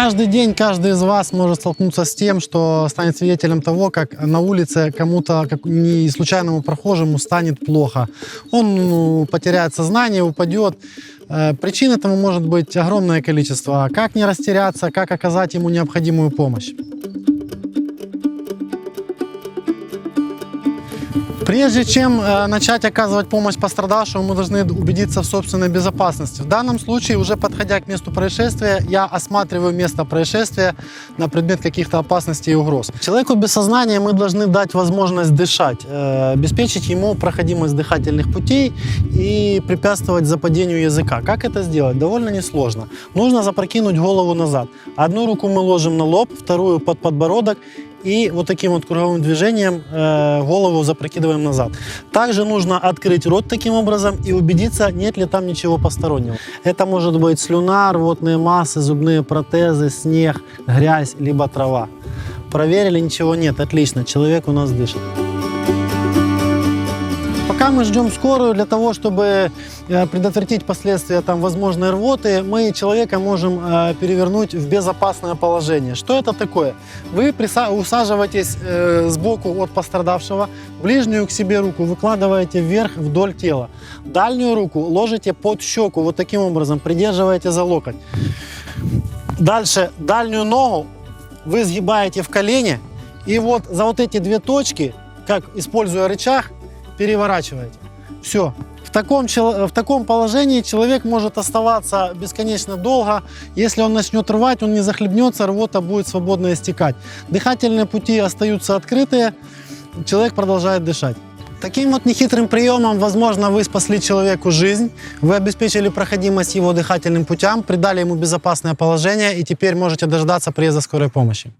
Каждый день каждый из вас может столкнуться с тем, что станет свидетелем того, как на улице кому-то, как не случайному прохожему, станет плохо. Он ну, потеряет сознание, упадет. Э, Причин этому может быть огромное количество. Как не растеряться, как оказать ему необходимую помощь. Прежде чем э, начать оказывать помощь пострадавшему, мы должны убедиться в собственной безопасности. В данном случае, уже подходя к месту происшествия, я осматриваю место происшествия на предмет каких-то опасностей и угроз. Человеку без сознания мы должны дать возможность дышать, э, обеспечить ему проходимость дыхательных путей и препятствовать западению языка. Как это сделать? Довольно несложно. Нужно запрокинуть голову назад. Одну руку мы ложим на лоб, вторую под подбородок и вот таким вот круговым движением голову запрокидываем назад. Также нужно открыть рот таким образом и убедиться, нет ли там ничего постороннего. Это может быть слюна, рвотные массы, зубные протезы, снег, грязь, либо трава. Проверили, ничего нет, отлично, человек у нас дышит. Мы ждем скорую для того, чтобы э, предотвратить последствия там, возможной рвоты, мы человека можем э, перевернуть в безопасное положение. Что это такое? Вы усаживаетесь э, сбоку от пострадавшего, ближнюю к себе руку выкладываете вверх вдоль тела. Дальнюю руку ложите под щеку, вот таким образом, придерживаете за локоть. Дальше дальнюю ногу вы сгибаете в колени, и вот за вот эти две точки, как используя рычаг, переворачиваете. Все. В таком, в таком положении человек может оставаться бесконечно долго. Если он начнет рвать, он не захлебнется, рвота будет свободно истекать. Дыхательные пути остаются открытые, человек продолжает дышать. Таким вот нехитрым приемом, возможно, вы спасли человеку жизнь, вы обеспечили проходимость его дыхательным путям, придали ему безопасное положение и теперь можете дождаться приезда скорой помощи.